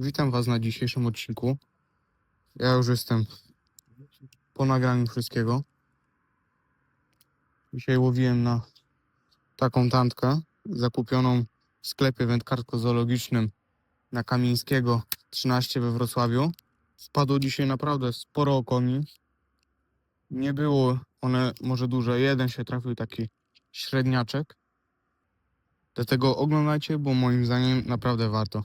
Witam Was na dzisiejszym odcinku. Ja już jestem po nagraniu wszystkiego. Dzisiaj łowiłem na taką tantkę zakupioną w sklepie wędkarsko-zoologicznym na Kamińskiego 13 we Wrocławiu. Wpadło dzisiaj naprawdę sporo okoni. Nie było one może duże. Jeden się trafił taki średniaczek. Dlatego oglądajcie, bo moim zdaniem naprawdę warto.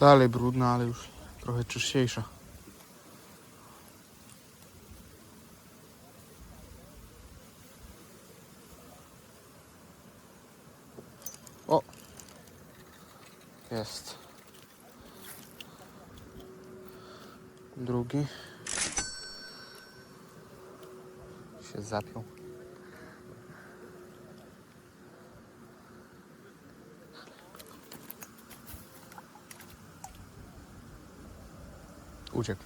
Dalej brudna, ale już trochę czyściejsza. O! Jest. Drugi. Się zapiął. Uciekł.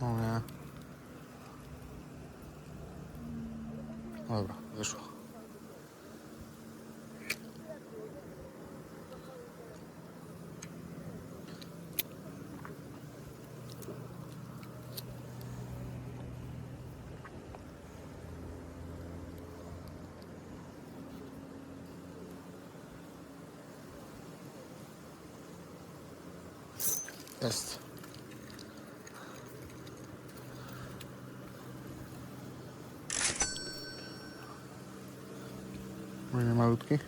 O nie. Dobra, wyszło. Jest. Fajny malutki.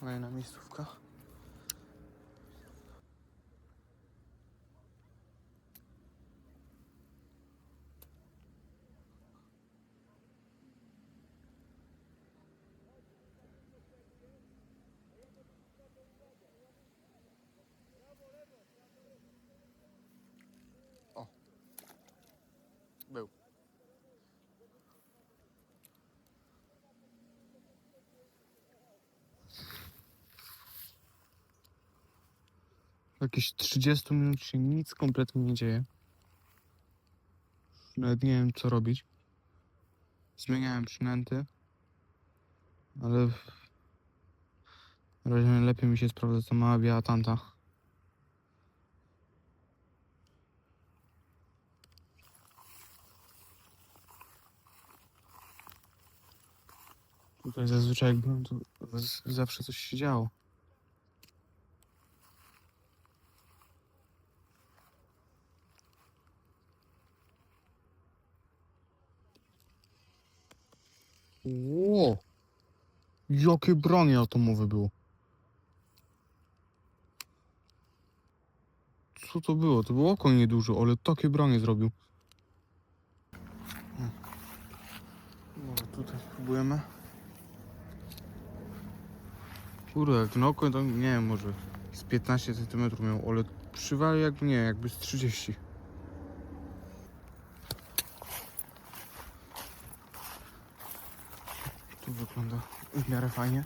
Kolejna miejscówka. Był. Jakieś 30 minut się nic kompletnie nie dzieje. Nawet nie wiem co robić. Zmieniałem przynęty. Ale na razie najlepiej mi się sprawdza ta mała biała tanta. Tutaj zazwyczaj jak byłem, to zawsze coś się działo. Ło! Jakie bronie atomowe było. Co to było? To było oko nieduże, ale takie bronie zrobił. Hmm. Tutaj spróbujemy. Kurde, jak ten oko to nie wiem, może z 15 cm miał, ale przywali jakby nie, jakby z 30. wygląda w miarę fajnie.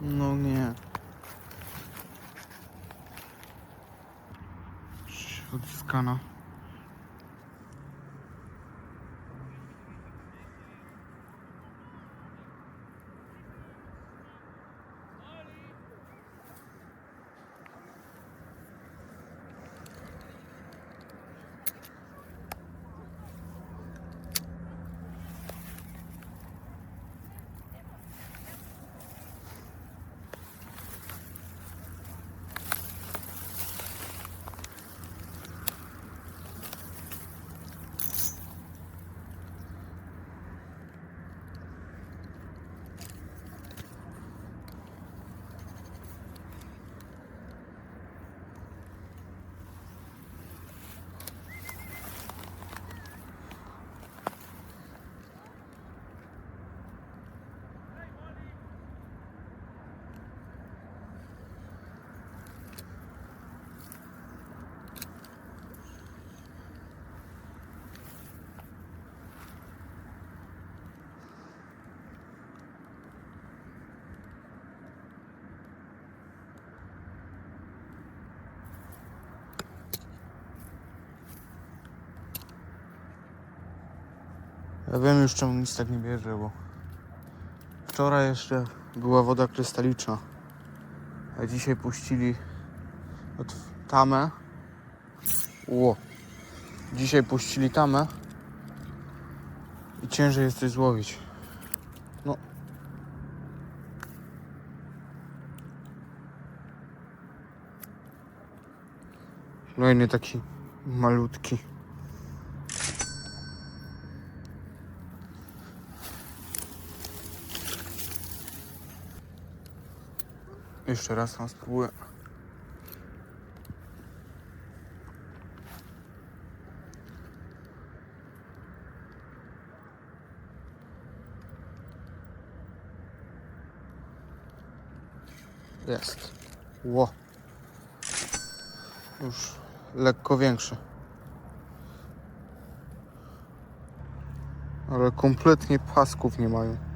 No nie. Odciskana. Ja wiem już czemu nic tak nie bierze, bo wczoraj jeszcze była woda krystaliczna, a dzisiaj puścili od tamę. Ło. Dzisiaj puścili tamę i ciężej jest coś złowić. No. Kolejny taki malutki. Jeszcze raz tam spróbuję. Jest. Ło. Już lekko większy. Ale kompletnie pasków nie mają.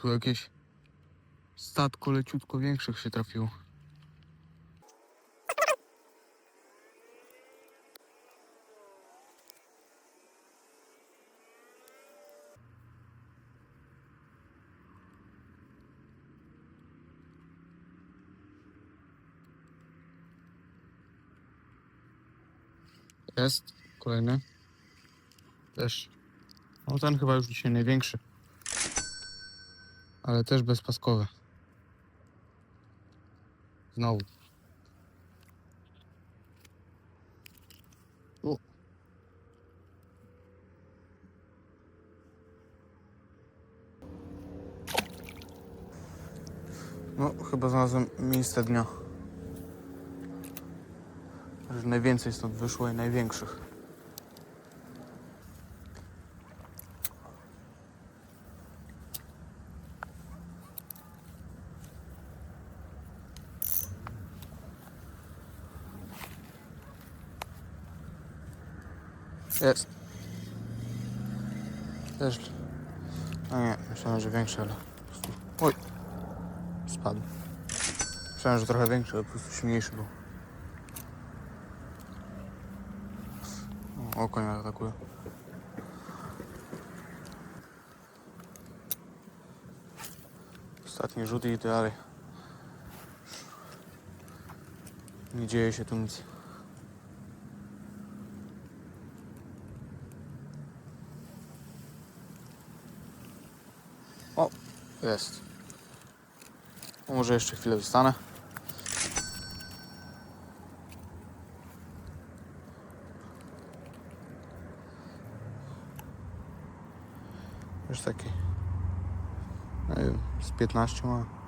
Tu jakieś statko leciutko większych się trafiło. Jest kolejny. Też. No ten chyba już dzisiaj największy ale też bezpaskowe. Znowu. O. No, chyba znalazłem miejsce dnia. Że najwięcej stąd wyszło i największych. Jest. Też. No nie, myślałem, że większy, ale. Oj. Spadł. Myślałem, że trochę większy, ale po prostu śmniejszy był. O, konia atakuje. Ostatni rzut i dalej. Nie dzieje się tu nic. O, jest. Może jeszcze chwilę zostanę. Już taki. Nie wiem, z 15 ma.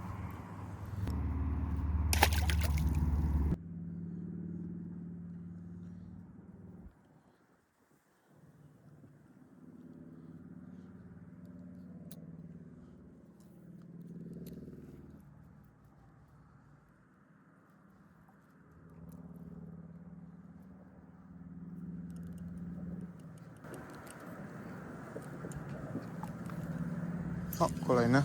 O, kolejne.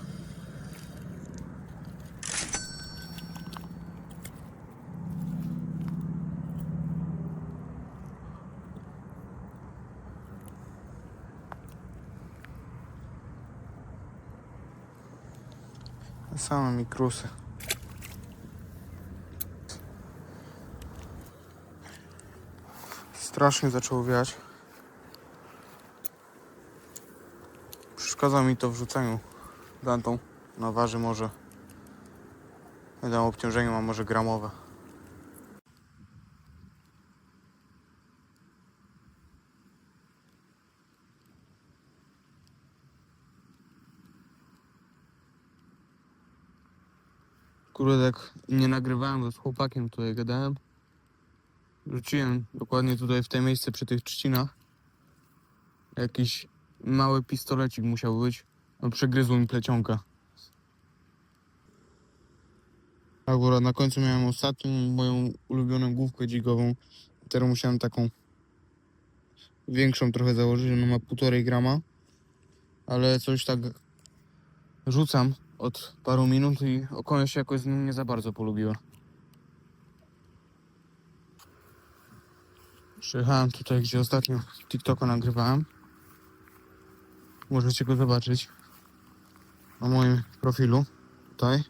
Same mikrusy. Strasznie zaczęło wiać. Przeszkadza mi to w rzuceniu dantą na waży może. Nie dam obciążeniu, a może gramowe. Kurde, tak nie nagrywałem, to z chłopakiem tutaj gadałem. Rzuciłem dokładnie tutaj w te miejsce przy tych trzcinach. Jakiś mały pistolecik musiał być. No, przegryzło mi plecionka. Akurat na końcu miałem ostatnią moją ulubioną główkę dzigową. Teraz musiałem taką większą trochę założyć, ona ma półtorej grama. Ale coś tak rzucam od paru minut i około się jakoś z nim nie za bardzo polubiła. Przyjechałem tutaj, gdzie ostatnio TikToka nagrywałem. Możecie go zobaczyć na moim profilu. Tutaj.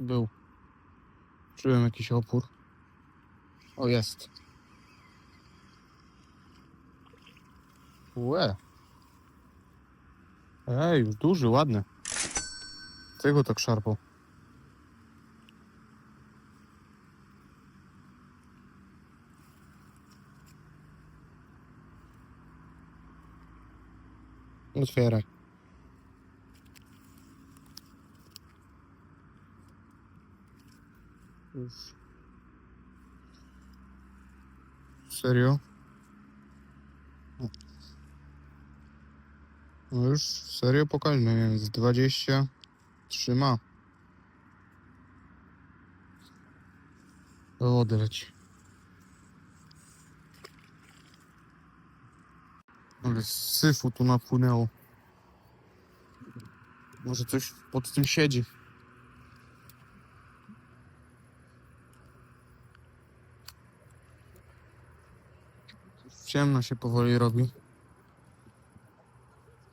Był. Czułem jakiś opór. O, jest. Łe. Ej, już duży, ładny. Tego tak szarpał. Otwieraj. Już. Serio? No już serio pokaźny, 20 trzyma. Do wody leci. Ale syfu tu napłynęło. Może coś pod tym siedzi. Ciemno się powoli robi.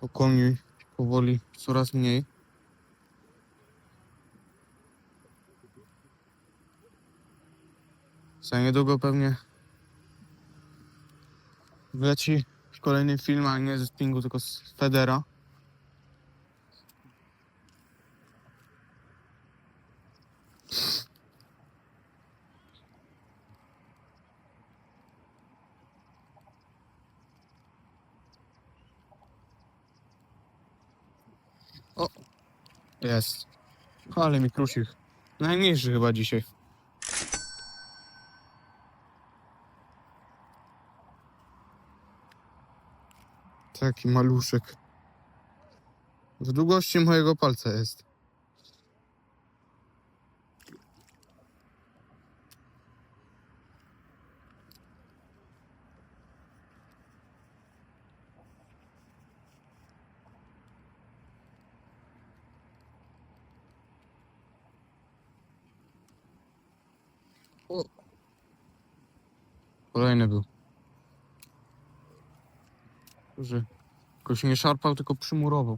Okoni powoli coraz mniej. Za niedługo pewnie wleci kolejny film, ale nie ze Spingu, tylko z Federa. Jest. Ale mi krusik. Najmniejszy chyba dzisiaj. Taki maluszek. W długości mojego palca jest. Kolejny był. Że jakoś nie szarpał, tylko przymurował.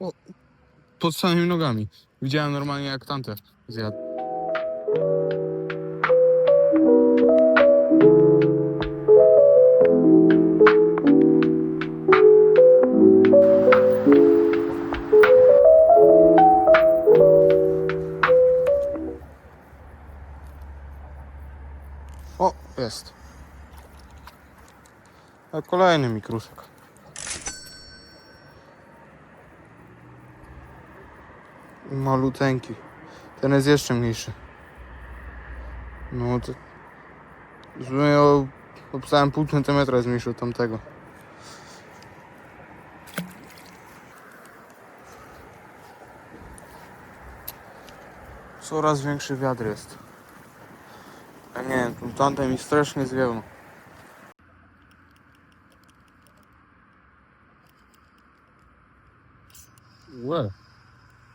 O, pod samymi nogami. Widziałem normalnie jak tamte zjadł. O, jest. A kolejny mikrusek. Maluteńki. Ten jest jeszcze mniejszy. No to... Sumie o, obstałem pół centymetra jest mniejszy od tamtego. Coraz większy wiatr jest. A nie, tamten mi strasznie zwiewał. Łe.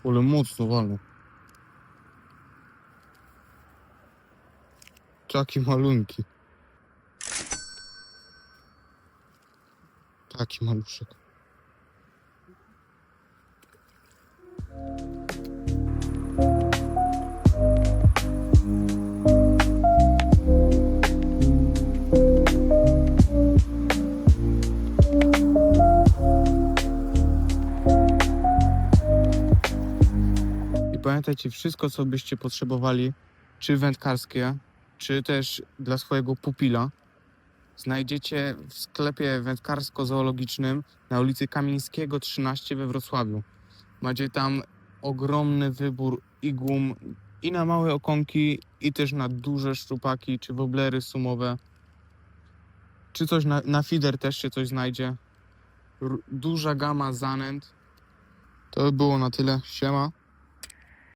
Ale mocno walno. Taki malunki. Taki maluszek. Pamiętajcie, wszystko co byście potrzebowali, czy wędkarskie, czy też dla swojego pupila, znajdziecie w sklepie wędkarsko-zoologicznym na ulicy Kamińskiego 13 we Wrocławiu. Macie tam ogromny wybór i gum, i na małe okonki, i też na duże szczupaki, czy woblery sumowe. Czy coś na, na feeder też się coś znajdzie. Duża gama zanęt. To by było na tyle. Siema.